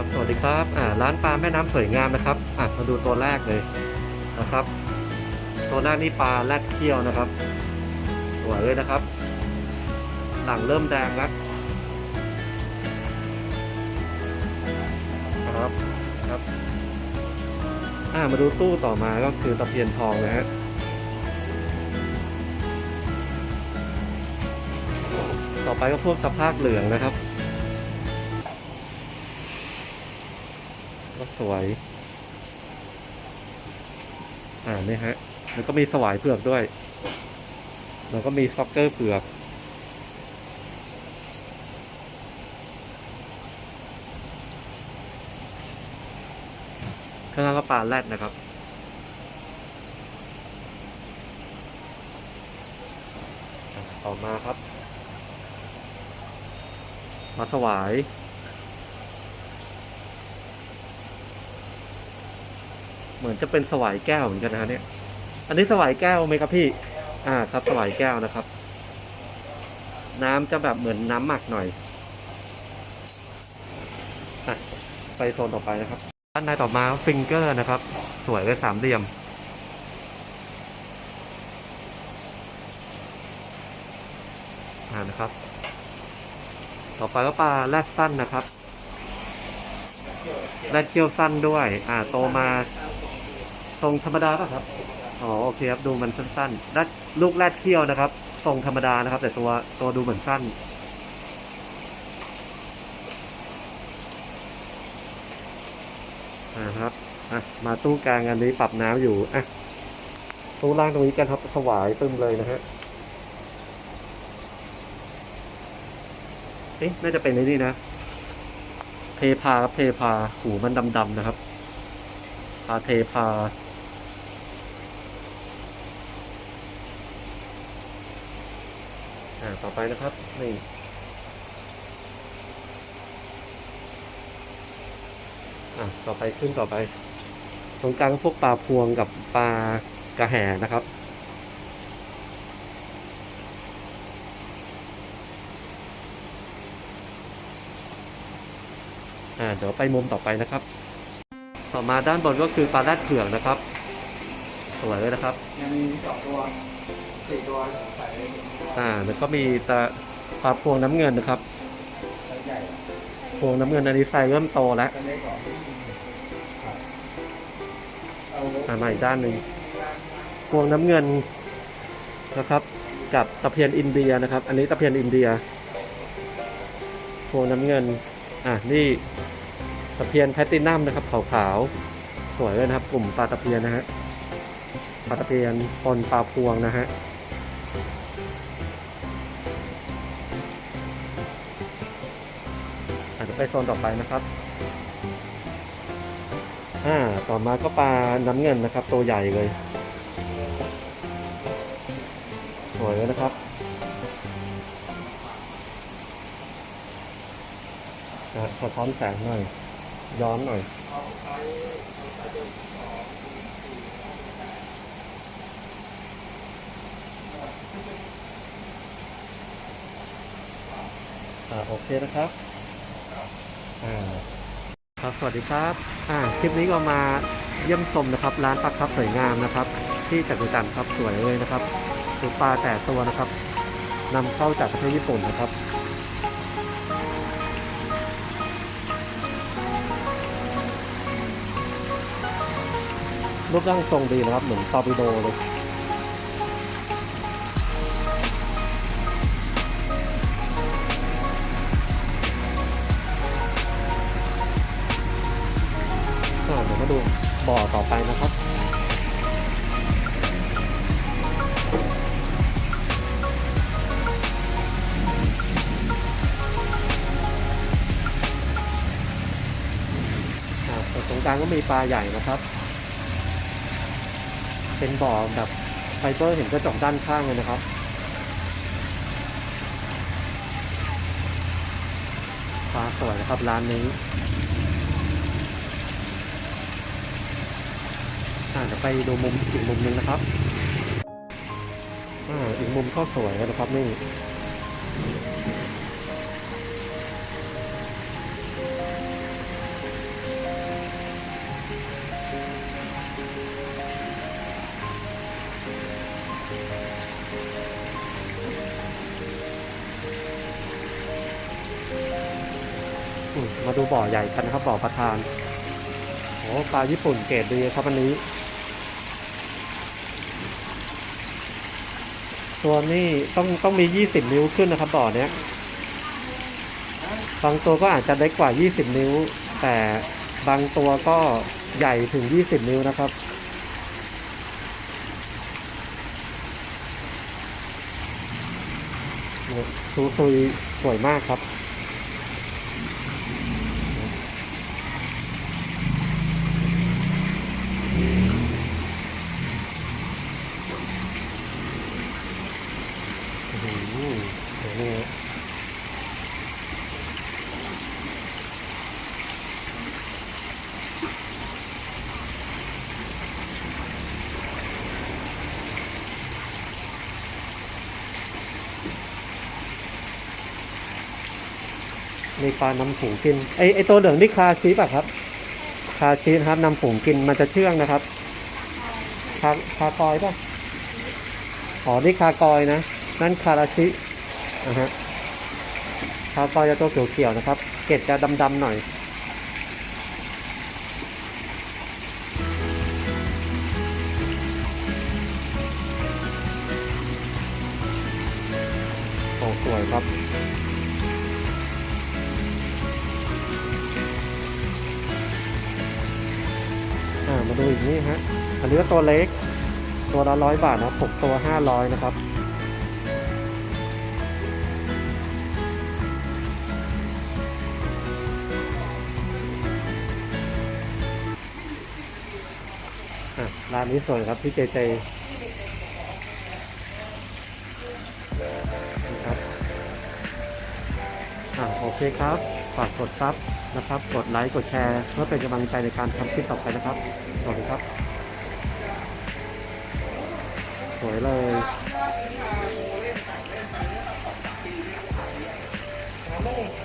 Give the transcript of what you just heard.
ครับสวัสดีครับอ่าร้านปลาแม่น้ำสวยงามนะครับอะมาดูตัวแรกเลยนะครับ ตัวแรกนี่ปลาแรดเขี้ยวนะครับสวยเลยนะครับ หลังเริ่มแดงแล้วครับครับอ่ามาดูตู้ต่อมาก็คือตะเพียนทองนะฮะต่อไปก็พวกตะภาคเหลืองนะครับ สวย อ่านี่ฮะ แล้วก็มีสวายเผือกด้วย แล้วก็มีซ็อกเกอร์เผือก ข้างล่างก็ปลาแรดนะครับต่อมาครับมาสวาย เหมือนจะเป็นสวายแก้วเหมือนกันนะเนี่ย อันนี้สวายแก้วไหมครับพี่ อ่าครับสวายแก้วนะครับ น้ำจะแบบเหมือนน้ำหมักหน่อยอไปโซนต่อไปนะครับด้านในต่อมาฟิงเกอร์นะครับ สวยเลยสามเหลี่ยมอ่านะครับ ต่อไปก็ปลาแรดสั้นนะครับแรดเคี้ยวสั้นด้วย อ่าโตมา ทรงธรรมดาป่ะครับอ๋อโอเคครับดูมันสั้นๆแรดลูกแรดเคี้ยวนะครับ ทรงธรรมดานะครับ แต่ตัวตัวดูเหมือนสั้นอ่าครับอะมาตู้กลางอันนี้ปรับน้ำอยู่อะตู้ล่างตรงนี้กันครับสวายตึมเลยนะฮะเอ๊ะน่าจะเป็นในนี่นะ เทพาครับเทพาหูมันดำๆนะครับพาเทพา อ่า ต่อไปนะครับ นี่ อะต่อไปขึ้นต่อไป ตรงกลางพวกปลาพวงกับปลากระแหนะครับอ่าเดี๋ยวไปมุมต่อไปนะครับ ต่อมาด้านบนก็คือปลาแรดเผือกนะครับสวยเลยนะครับ ยังมีสองตัว สี่ตัวใส่ไอ่าแล้วก็มีตาปลาพวงน้ำเงินนะครับซส์ใหญ่พวงน้ำเงินอันนี้ไซส์เริ่มโตแล้วกันเล็กกว่าครับเอาอ่ามาอีกด้านหนึ่งพวงน้ำเงินนะครับ กับตะเพียนอินเดียนะครับ อันนี้ตะเพียนอินเดีย พวงน้ำเงิน อะนี่ตะเพียนแพลตตินัมนะครับขาวๆสวยเลยนะครับ กลุ่มปลาตะเพียนนะฮะปลาตะเพียนปนปลาพวงนะฮะ อะเดี๋ยวไปโซนต่อไปนะครับอ่าต่อมาก็ปลาน้ำเงินนะครับ ตัวใหญ่เลย สวยเลยนะครับอะสะท้อนแสงหน่อย ย้อนหน่อยอ่าโอเคนะครับ ครับสวัสดีครับอ่าคลิปนี้ก็มาเยี่ยมชมนะครับ ร้านปลาครับสวยงามนะครับ ที่จักรจันทร์ครับสวยเลยนะครับคือปลาแต่ตัวนะครับนำเข้าจากประเทศญี่ปุ่นนะครับรูปร่างทรงดีนะครับเหมือนตอร์ปิโดเลย บ่อต่อไปนะครับ ตรงกลางก็มีปลาใหญ่นะครับ เป็นบ่อแบบไฟเบอร์เห็นกระจกด้านข้างเลยนะครับปลาสวยนะครับร้านนี้่าเดี๋ยวไปดูมุมอีกมุมหนึ่งนะครับอ่าอีกมุมก็สวยนะครับนี่มาดูบ่อใหญ่กันนะครับบ่อประธานโอ้ปลาญี่ปุ่นเกรดดีครับวันนี้ ตัวนี้ต้องต้องมี 20 นิ้วขึ้นนะครับบ่อเนี้ยบางตัวก็อาจจะเล็กกว่า 20 นิ้ว แต่บางตัวก็ใหญ่ถึง 20 นิ้วนะครับ ซูซุยสวยมากครับ โอ้โหเดี๋ยวนี่ มีปลานำฝูงกินไอไอตัวเหลืองนี่คาชีป่ะครับ คาชีนะครับนำฝูงกินมันจะเชื่องนะครับ คาคากอยป่ะอ๋อนี่คากอยนะ นั่นคาราชินะฮะคากอยจะตัวเขียวๆนะครับ เกล็ดจะดำๆหน่อยโอ้สวยครับ มาดูอีกนี่ฮะ อันนี้ก็ตัวเล็ก ตัวละร้อยบาทนะหกตัวห้าร้อยนะครับ ร้านนี้สวยครับพี่เจเจนะครับ อ่าโอเคครับ ฝากกดซับนะครับ กดไลค์ กดแชร์เพื่อเป็นกำลังใจในการทำคลิปต่อไปนะครับสวัสดีครับ สวยเลยไอ้